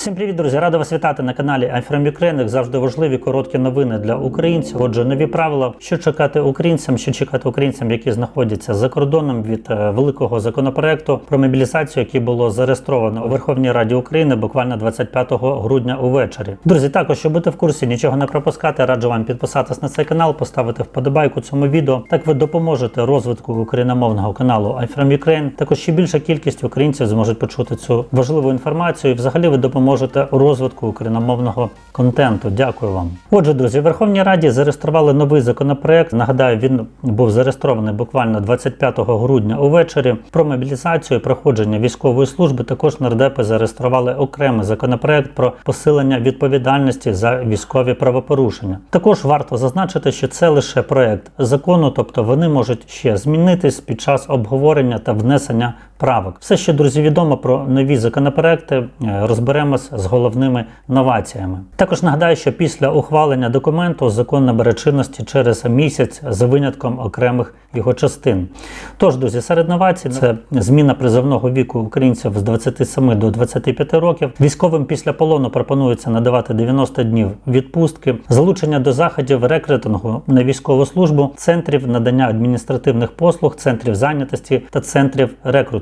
Всім привіт, друзі! Радий вас вітати на каналі Ukraine. Завжди важливі короткі новини для українців. Отже, нові правила, що чекати українцям, що чекати українцям, які знаходяться за кордоном від е, великого законопроекту про мобілізацію, який було зареєстровано у Верховній Раді України буквально 25 грудня увечері. Друзі, також щоб бути в курсі, нічого не пропускати, раджу вам підписатись на цей канал, поставити вподобайку цьому відео. Так ви допоможете розвитку україномовного каналу Ukraine. Також ще більша кількість українців зможуть почути цю важливу інформацію. І взагалі ви допоможете у розвитку україномовного контенту. Дякую вам. Отже, друзі, в Верховній Раді зареєстрували новий законопроект. Нагадаю, він був зареєстрований буквально 25 грудня увечері. Про мобілізацію і проходження військової служби. Також нардепи зареєстрували окремий законопроект про посилення відповідальності за військові правопорушення. Також варто зазначити, що це лише проект закону, тобто вони можуть ще змінитись під час обговорення та внесення правок. Все, що друзі, відомо про нові законопроекти, е, розберемось з головними новаціями. Також нагадаю, що після ухвалення документу закон набере чинності через місяць за винятком окремих його частин. Тож, друзі, серед новацій це зміна призовного віку українців з 27 до 25 років. Військовим після полону пропонується надавати 90 днів відпустки, залучення до заходів рекрутингу на військову службу, центрів надання адміністративних послуг, центрів зайнятості та центрів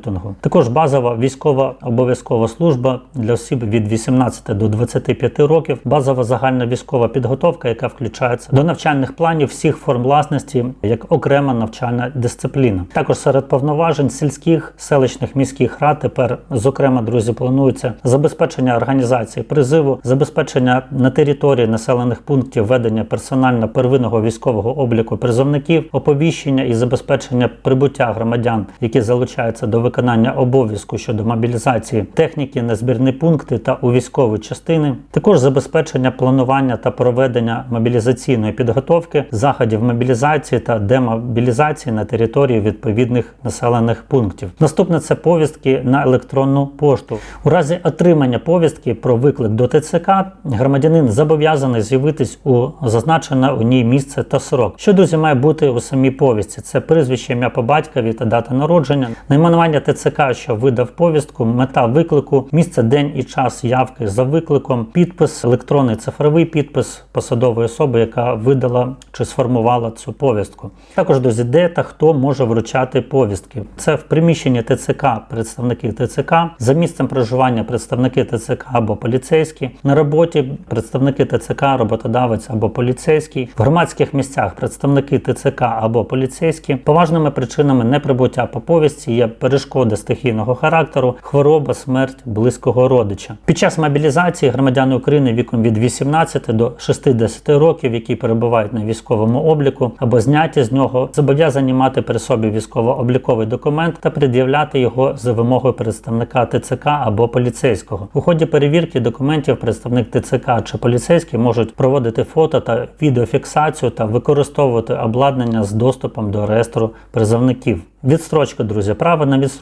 рекрутингу. Також базова військова обов'язкова служба для осіб від 18 до 25 років, базова загальна військова підготовка, яка включається до навчальних планів всіх форм власності як окрема навчальна дисципліна. Також серед повноважень сільських, селищних міських рад тепер, зокрема, друзі, планується забезпечення організації призиву, забезпечення на території населених пунктів ведення персонально первинного військового обліку призовників, оповіщення і забезпечення прибуття громадян, які залучаються до виконання обов'язку щодо мобілізації техніки на збірні пункти та у військові частини, також забезпечення планування та проведення мобілізаційної підготовки, заходів мобілізації та демобілізації на території відповідних населених пунктів. Наступне це повістки на електронну пошту. У разі отримання повістки про виклик до ТЦК громадянин зобов'язаний з'явитись у зазначене у ній місце та срок. Що друзі має бути у самій повістці? Це прізвище, ім'я по батькові та дата народження, найменування ТЦК, що видав повістку, мета виклику, місце, день і час явки за викликом, підпис, електронний цифровий підпис посадової особи, яка видала чи сформувала цю повістку. Також друзі, де та хто може вручати повістки. Це в приміщенні ТЦК представники ТЦК, за місцем проживання представники ТЦК або поліцейські, на роботі представники ТЦК, роботодавець або поліцейський, в громадських місцях представники ТЦК або поліцейські. Поважними причинами неприбуття по повістці є перешкоди стихійного характеру, хвороба, смерть близького родича. Під час мобілізації громадяни України віком від 18 до 60 років, які перебувають на військовому обліку або зняті з нього, зобов'язані мати при собі військово-обліковий документ та пред'являти його за вимогою представника ТЦК або поліцейського. У ході перевірки документів представник ТЦК чи поліцейський можуть проводити фото та відеофіксацію та використовувати обладнання з доступом до реєстру призовників. Відстрочка, друзі, право на відстрочку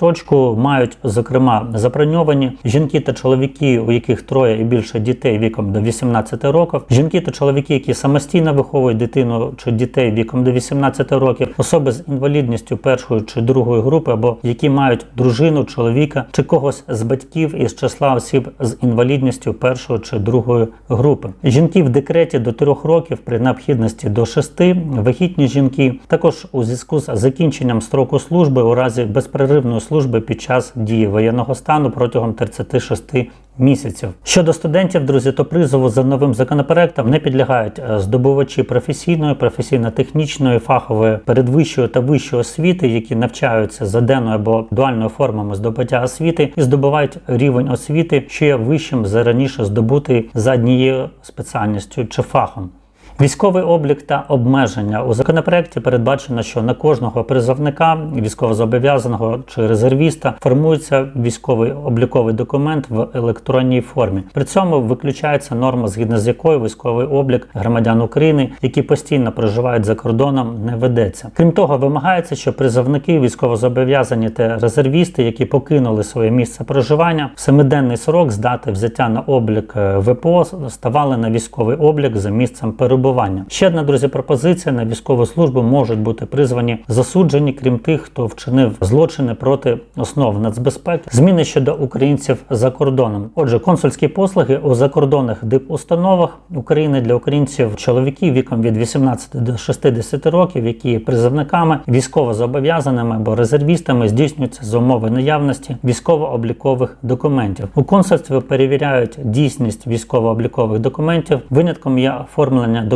мають зокрема заброньовані жінки та чоловіки, у яких троє і більше дітей віком до 18 років, жінки та чоловіки, які самостійно виховують дитину чи дітей віком до 18 років, особи з інвалідністю першої чи другої групи, або які мають дружину, чоловіка чи когось з батьків із числа осіб з інвалідністю першої чи другої групи. Жінки в декреті до 3 років при необхідності до 6, вагітні жінки, також у зв'язку з закінченням строку служби у разі безперервної служби під час дії воєнного стану протягом 36 місяців. Щодо студентів, друзі, то призову за новим законопроектом не підлягають е, здобувачі професійної, професійно-технічної, фахової, передвищої та вищої освіти, які навчаються за денною або дуальною формами здобуття освіти і здобувають рівень освіти, що є вищим за раніше здобутий за однією спеціальністю чи фахом. Військовий облік та обмеження у законопроекті передбачено, що на кожного призовника, військовозобов'язаного чи резервіста формується військовий обліковий документ в електронній формі. При цьому виключається норма, згідно з якою військовий облік громадян України, які постійно проживають за кордоном, не ведеться. Крім того, вимагається, що призовники, військовозобов'язані та резервісти, які покинули своє місце проживання, в семиденний срок з дати взяття на облік е, ВПО ставали на військовий облік за місцем перебування перебування. Ще одна друзі пропозиція на військову службу можуть бути призвані засуджені, крім тих, хто вчинив злочини проти основ нацбезпеки, зміни щодо українців за кордоном. Отже, консульські послуги у закордонних дипустановах України для українців чоловіків віком від 18 до 60 років, які призовниками, військово зобов'язаними або резервістами, здійснюються за умови наявності військово-облікових документів. У консульстві перевіряють дійсність військово-облікових документів. Винятком є оформлення документів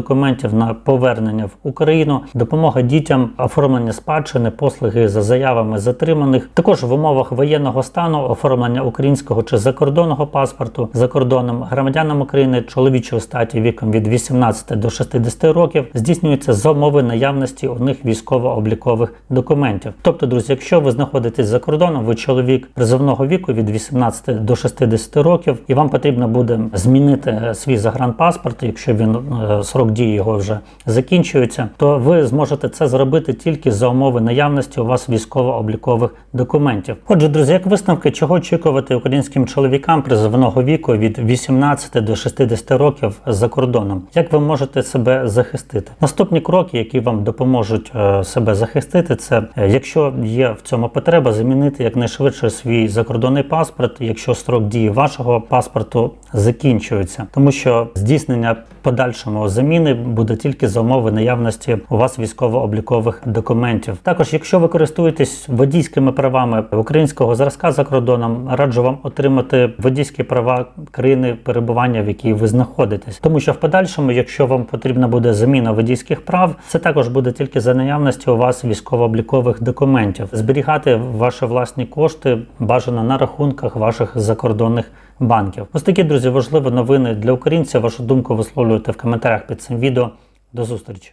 на повернення в Україну, допомога дітям, оформлення спадщини, послуги за заявами затриманих. Також в умовах воєнного стану оформлення українського чи закордонного паспорту за кордоном громадянам України чоловічої статі віком від 18 до 60 років здійснюється за умови наявності у них військово-облікових документів. Тобто, друзі, якщо ви знаходитесь за кордоном, ви чоловік призовного віку від 18 до 60 років, і вам потрібно буде змінити е, свій загранпаспорт, якщо він е, срок дії його вже закінчується, то ви зможете це зробити тільки за умови наявності у вас військово-облікових документів. Отже, друзі, як висновки, чого очікувати українським чоловікам призовного віку від 18 до 60 років за кордоном, як ви можете себе захистити? Наступні кроки, які вам допоможуть е, себе захистити, це е, якщо є в цьому потреба, замінити якнайшвидше свій закордонний паспорт, якщо строк дії вашого паспорту закінчується, тому що здійснення подальшому заміни буде тільки за умови наявності у вас військово-облікових документів. Також, якщо ви користуєтесь водійськими правами українського зразка за кордоном, раджу вам отримати водійські права країни перебування, в якій ви знаходитесь, тому що в подальшому, якщо вам потрібна буде заміна водійських прав, це також буде тільки за наявності у вас військово-облікових документів. Зберігати ваші власні кошти бажано на рахунках ваших закордонних банків. Ось такі друзі важливі новини для українців. Вашу думку висловлюйте в коментарях під цим відео. До зустрічі.